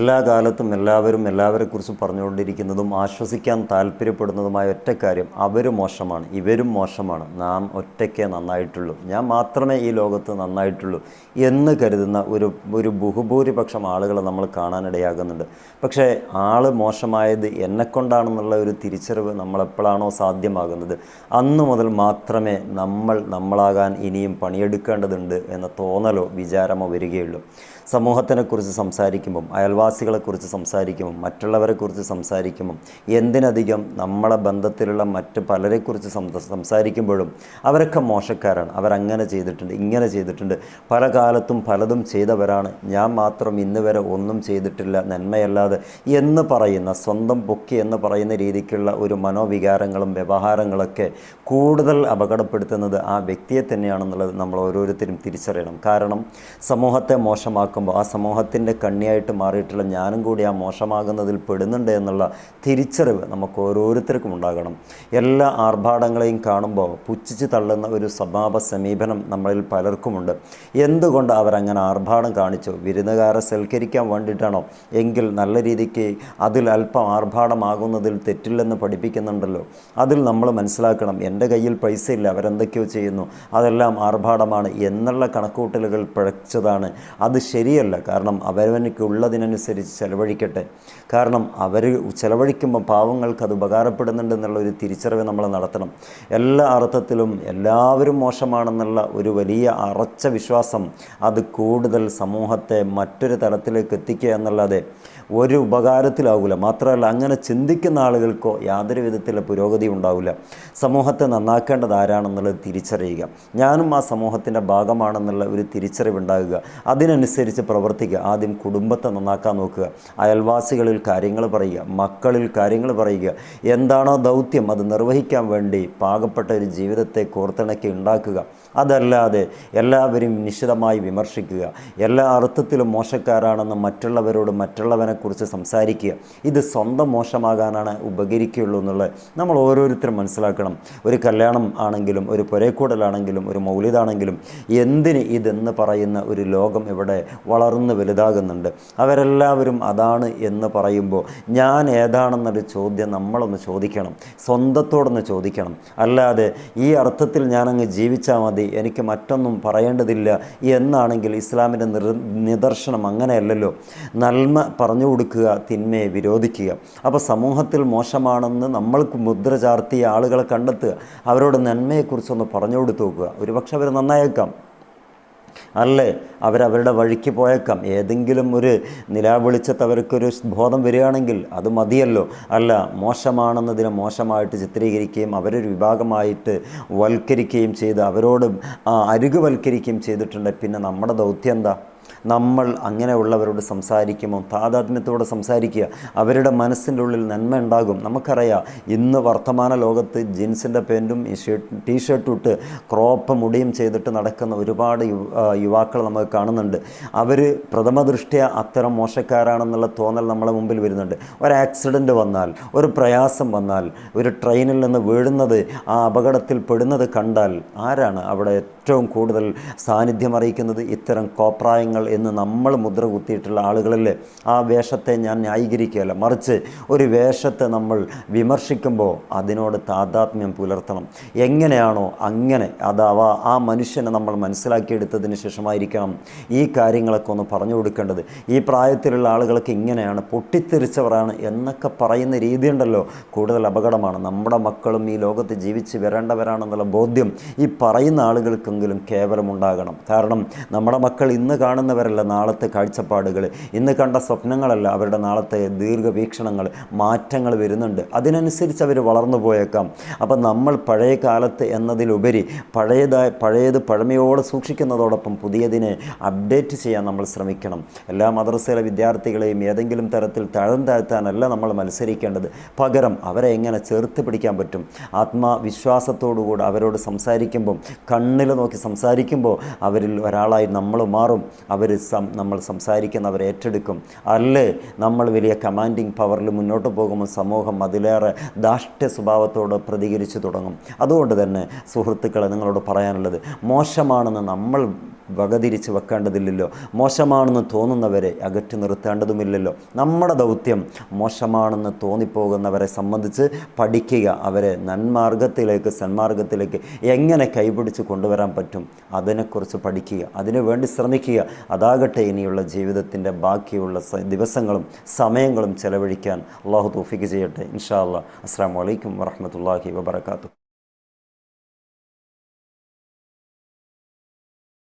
എല്ലാ കാലത്തും എല്ലാവരും എല്ലാവരെക്കുറിച്ചും പറഞ്ഞുകൊണ്ടിരിക്കുന്നതും ആശ്വസിക്കാൻ താല്പര്യപ്പെടുന്നതുമായ ഒറ്റ കാര്യം അവർ മോശമാണ് ഇവരും മോശമാണ്. നാം ഒറ്റയ്ക്കേ നന്നായിട്ടുള്ളൂ. ഞാൻ മാത്രമേ ഈ ലോകത്ത് നന്നായിട്ടുള്ളൂ എന്ന് കരുതുന്ന ഒരു ഒരു ബഹുഭൂരിപക്ഷം ആളുകളെ നമ്മൾ കാണാനിടയാകുന്നുണ്ട്. പക്ഷേ ആൾ മോശമായത് എന്നെക്കൊണ്ടാണെന്നുള്ള ഒരു തിരിച്ചറിവ് നമ്മളെപ്പോഴാണോ സാധ്യമാകുന്നത്? അന്ന് മുതൽ മാത്രമേ നമ്മൾ നമ്മളാകാൻ ഇനിയും പണിയെടുക്കേണ്ടതുണ്ട് എന്ന തോന്നലോ വിചാരമോ വരികയുള്ളൂ. സമൂഹത്തിനെക്കുറിച്ച് സംസാരിക്കുമ്പം അയൽവാസികളെക്കുറിച്ച് സംസാരിക്കുമ്പം മറ്റുള്ളവരെക്കുറിച്ച് സംസാരിക്കുമ്പം എന്തിനധികം നമ്മളെ ബന്ധത്തിലുള്ള മറ്റ് പലരെക്കുറിച്ച് കുറിച്ച് സംസാരിക്കുമ്പോഴും അവരൊക്കെ മോശക്കാരാണ്. അവരങ്ങനെ ചെയ്തിട്ടുണ്ട് ഇങ്ങനെ ചെയ്തിട്ടുണ്ട്. പല കാലത്തും പലതും ചെയ്തവരാണ്. ഞാൻ മാത്രം ഇന്ന് വരെ ഒന്നും ചെയ്തിട്ടില്ല നന്മയല്ലാതെ എന്ന് പറയുന്ന സ്വന്തം പൊക്കി എന്ന് പറയുന്ന രീതിക്കുള്ള ഒരു മനോവികാരങ്ങളും വ്യവഹാരങ്ങളൊക്കെ കൂടുതൽ അപകടപ്പെടുത്തുന്നത് ആ വ്യക്തിയെ തന്നെയാണെന്നുള്ളത് നമ്മൾ ഓരോരുത്തരും തിരിച്ചറിയണം. കാരണം സമൂഹത്തെ മോശമാക്കുമ്പോൾ ആ സമൂഹത്തിന്റെ കണ്ണിയായിട്ട് മാറിയിട്ടുള്ള ഞാനും കൂടി ആ മോശമാകുന്നതിൽ പെടുന്നുണ്ട് എന്നുള്ള തിരിച്ചറിവ് നമുക്ക് ഓരോരുത്തർക്കും ഉണ്ടാകണം. എല്ലാ ആർഭാടങ്ങളെയും കാണുമ്പോൾ പുച്ഛിച്ച് തള്ളുന്ന ഒരു സ്വഭാവ സമീപനം നമ്മളിൽ പലർക്കുമുണ്ട്. എന്തുകൊണ്ട് അവരങ്ങനെ ആർഭാടം കാണിച്ചു? വിരുന്നുകാരെ സൽക്കരിക്കാൻ വേണ്ടിയിട്ടാണോ? എങ്കിൽ നല്ല രീതിക്ക് അതിൽ അല്പം ആർഭാടമാകുന്നതിൽ തെറ്റില്ലെന്ന് പഠിപ്പിക്കുന്നുണ്ടല്ലോ. അതിൽ നമ്മൾ മനസ്സിലാക്കണം എന്റെ കയ്യിൽ പൈസ ഇല്ല അവരെന്തൊക്കെയോ ചെയ്യുന്നു. അതെല്ലാം ആർഭാടമാണ് എന്നുള്ള കണക്കൂട്ടലുകൾ പിഴച്ചതാണ്. അത് ശരിയല്ല. കാരണം അവരവനിക്ക് ഉള്ളതിനനുസരിച്ച് ചെലവഴിക്കട്ടെ. കാരണം അവർ ചെലവഴിക്കുമ്പോൾ പാവങ്ങൾക്ക് അത് ഉപകാരപ്പെടുന്നുണ്ട് എന്നുള്ള ഒരു തിരിച്ചറിവ് നമ്മൾ നടത്തണം. എല്ലാ അർത്ഥത്തിലും എല്ലാവരും മോശമാണെന്നുള്ള ഒരു വലിയ അറച്ച വിശ്വാസം അത് കൂടുതൽ സമൂഹത്തെ മറ്റൊരു തലത്തിലേക്ക് എത്തിക്കുക എന്നല്ലാതെ ഒരു ഉപകാരത്തിലാവില്ല മാത്രമല്ല അങ്ങനെ ചിന്തിക്കുന്ന ആളുകൾക്കോ യാതൊരു വിധത്തിലുള്ള പുരോഗതി ഉണ്ടാവില്ല സമൂഹത്തെ നന്നാക്കേണ്ടത് ആരാണെന്നുള്ളത് തിരിച്ചറിയുക. ഞാനും ആ സമൂഹത്തിന്റെ ഭാഗമാണെന്നുള്ള ഒരു തിരിച്ചറിവുണ്ടാകുക അതിനനുസരിച്ച് പ്രവർത്തിക്കുക. ആദ്യം കുടുംബത്തെ നന്നാക്കാൻ നോക്കുക. അയൽവാസികളിൽ കാര്യങ്ങൾ പറയുക മക്കളിൽ കാര്യങ്ങൾ പറയുക. എന്താണോ ദൗത്യം അത് നിർവഹിക്കാൻ വേണ്ടി പാകപ്പെട്ട ഒരു ജീവിതത്തെ കോർത്തിണക്കി ഉണ്ടാക്കുക. അതല്ലാതെ എല്ലാവരും നിശിതമായി വിമർശിക്കുക. എല്ലാ അർത്ഥത്തിലും മോശക്കാരാണെന്ന് മറ്റുള്ളവരോട് മറ്റുള്ളവനെക്കുറിച്ച് സംസാരിക്കുക. ഇത് സ്വന്തം മോശമാകാനാണ് ഉപകരിക്കുകയുള്ളൂ എന്നുള്ളത് നമ്മൾ ഓരോരുത്തരും മനസ്സിലാക്കണം. ഒരു കല്യാണം ആണെങ്കിലും ഒരു പുരക്കൂടലാണെങ്കിലും ഒരു മൗലിതാണെങ്കിലും എന്തിന് ഇതെന്ന് പറയുന്ന ഒരു ലോകം ഇവിടെ വളർന്ന് വലുതാകുന്നുണ്ട്. അവരെല്ലാവരും അതാണ് എന്ന് പറയുമ്പോൾ ഞാൻ ഏതാണെന്നൊരു ചോദ്യം നമ്മളൊന്ന് ചോദിക്കണം. സ്വന്തത്തോടൊന്ന് ചോദിക്കണം. അല്ലാതെ ഈ അർത്ഥത്തിൽ ഞാനങ്ങ് ജീവിച്ചാൽ മതി. എനിക്ക് മറ്റൊന്നും പറയേണ്ടതില്ല എന്നാണെങ്കിൽ ഇസ്ലാമിന്റെ നിദർശനം അങ്ങനെയല്ലല്ലോ. നന്മ പറഞ്ഞു കൊടുക്കുക തിന്മയെ വിരോധിക്കുക. അപ്പോൾ സമൂഹത്തിൽ മോശമാണെന്ന് നമ്മൾക്ക് മുദ്ര ചാർത്തിയ ആളുകളെ കണ്ടെത്തുക അവരോട് നന്മയെക്കുറിച്ചൊന്ന് പറഞ്ഞു കൊടുത്തു നോക്കുക. ഒരുപക്ഷെ അവർ നന്നായേക്കാം. അല്ലേ? അവരവരുടെ വഴിക്ക് പോയേക്കാം. ഏതെങ്കിലും ഒരു നിലാവെളിച്ചത്ത് അവർക്കൊരു ബോധം വരികയാണെങ്കിൽ അത് മതിയല്ലോ. അല്ല മോശമാണെന്നതിനെ മോശമായിട്ട് ചിത്രീകരിക്കുകയും അവരൊരു വിഭാഗമായിട്ട് വൽക്കരിക്കുകയും ചെയ്ത് അവരോട് അരികുവൽക്കരിക്കുകയും ചെയ്തിട്ടുണ്ട്. പിന്നെ നമ്മുടെ ദൗത്യം എന്താ? നമ്മൾ അങ്ങനെയുള്ളവരോട് സംസാരിക്കുമോ? താതാത്മ്യത്തോടെ സംസാരിക്കുക. അവരുടെ മനസ്സിന്റെ ഉള്ളിൽ നന്മ ഉണ്ടാകും. നമുക്കറിയാം ഇന്ന് വർത്തമാന ലോകത്ത് ജീൻസിന്റെ പാന്റും ഈ ഷർട്ട് ടീ ഷർട്ടും ഇട്ട് ക്രോപ്പ് മുടിയും ചെയ്തിട്ട് നടക്കുന്ന ഒരുപാട് യുവാക്കൾ നമുക്ക് കാണുന്നുണ്ട്. അവർ പ്രഥമ ദൃഷ്ടിയ അത്തരം മോശക്കാരാണെന്നുള്ള തോന്നൽ നമ്മളെ മുമ്പിൽ വരുന്നുണ്ട്. ഒരു ആക്സിഡന്റ് വന്നാൽ ഒരു പ്രയാസം വന്നാൽ ഒരു ട്രെയിനിൽ നിന്ന് വീഴുന്നത് ആ അപകടത്തിൽ പെടുന്നത് കണ്ടാൽ ആരാണ് അവിടെ ഏറ്റവും കൂടുതൽ സാന്നിധ്യം അറിയിക്കുന്നത്? ഇത്തരം കോപ്രായങ്ങൾ എന്ന് നമ്മൾ മുദ്ര കുത്തിയിട്ടുള്ള ആളുകളിൽ ആ വേഷത്തെ ഞാൻ ന്യായീകരിക്കുകയല്ല. മറിച്ച് ഒരു വേഷത്തെ നമ്മൾ വിമർശിക്കുമ്പോൾ അതിനോട് താതാത്മ്യം പുലർത്തണം. എങ്ങനെയാണോ അങ്ങനെ അഥവാ ആ മനുഷ്യനെ നമ്മൾ മനസ്സിലാക്കിയെടുത്തതിന് ശേഷമായിരിക്കണം ഈ കാര്യങ്ങളൊക്കെ ഒന്ന് പറഞ്ഞു കൊടുക്കേണ്ടത്. ഈ പ്രായത്തിലുള്ള ആളുകൾക്ക് ഇങ്ങനെയാണ് പൊട്ടിത്തെറിച്ചവരാണ് എന്നൊക്കെ പറയുന്ന രീതിയുണ്ടല്ലോ. കൂടുതൽ അപകടമാണ്. നമ്മുടെ മക്കളും ഈ ലോകത്ത് ജീവിച്ച് വരേണ്ടവരാണെന്നുള്ള ബോധ്യം ഈ പറയുന്ന ആളുകൾക്കെങ്കിലും കേവലമുണ്ടാകണം കാരണം നമ്മുടെ മക്കൾ ഇന്ന് കാണുന്നവരല്ല നാളത്തെ കാഴ്ചപ്പാടുകൾ. ഇന്ന് കണ്ട സ്വപ്നങ്ങളല്ല അവരുടെ നാളത്തെ ദീർഘവീക്ഷണങ്ങൾ മാറ്റങ്ങൾ വരുന്നുണ്ട്. അതിനനുസരിച്ച് അവർ വളർന്നു പോയേക്കാം. അപ്പം നമ്മൾ പഴയ കാലത്ത് എന്നതിലുപരി പഴയതായ പഴയത് പഴമയോടെ സൂക്ഷിക്കുന്നതോടൊപ്പം പുതിയതിനെ അപ്ഡേറ്റ് ചെയ്യാൻ നമ്മൾ ശ്രമിക്കണം. എല്ലാ മദ്രസയിലെ വിദ്യാർത്ഥികളെയും ഏതെങ്കിലും തരത്തിൽ തഴം താഴ്ത്താനല്ല നമ്മൾ മത്സരിക്കേണ്ടത്. പകരം അവരെ എങ്ങനെ ചേർത്ത് പിടിക്കാൻ പറ്റും? ആത്മവിശ്വാസത്തോടുകൂടി അവരോട് സംസാരിക്കുമ്പോൾ കണ്ണിൽ നോക്കി സംസാരിക്കുമ്പോൾ അവരിൽ ഒരാളായി നമ്മൾ മാറും. അവർ സം നമ്മൾ സംസാരിക്കുന്നവർ ഏറ്റെടുക്കും. അല്ലേ? നമ്മൾ വലിയ കമാൻഡിങ് പവറിൽ മുന്നോട്ട് പോകുമ്പോൾ സമൂഹം അതിലേറെ ദാഷ്ട്യ സ്വഭാവത്തോട് പ്രതികരിച്ചു തുടങ്ങും. അതുകൊണ്ട് തന്നെ സുഹൃത്തുക്കളെ നിങ്ങളോട് പറയാനുള്ളത് മോശമാണെന്ന് നമ്മൾ വകതിരിച്ച് വെക്കേണ്ടതില്ലല്ലോ. മോശമാണെന്ന് തോന്നുന്നവരെ അകറ്റി നിർത്തേണ്ടതുമില്ലല്ലോ. നമ്മുടെ ദൗത്യം മോശമാണെന്ന് തോന്നിപ്പോകുന്നവരെ സംബന്ധിച്ച് പഠിക്കുക അവരെ നന്മാർഗത്തിലേക്ക് സന്മാർഗത്തിലേക്ക് എങ്ങനെ കൈപിടിച്ച് കൊണ്ടുവരാൻ പറ്റും അതിനെക്കുറിച്ച് പഠിക്കുക അതിനുവേണ്ടി ശ്രമിക്കുക. അതാകട്ടെ ഇനിയുള്ള ജീവിതത്തിന്റെ ബാക്കിയുള്ള ദിവസങ്ങളും സമയങ്ങളും ചെലവഴിക്കാൻ അള്ളാഹു തോഫിക്ക് ചെയ്യട്ടെ. ഇൻഷാ അല്ലാ അസ്സാം വലൈക്കും വറഹമത്തല്ലാഹി വബർക്കാത്തു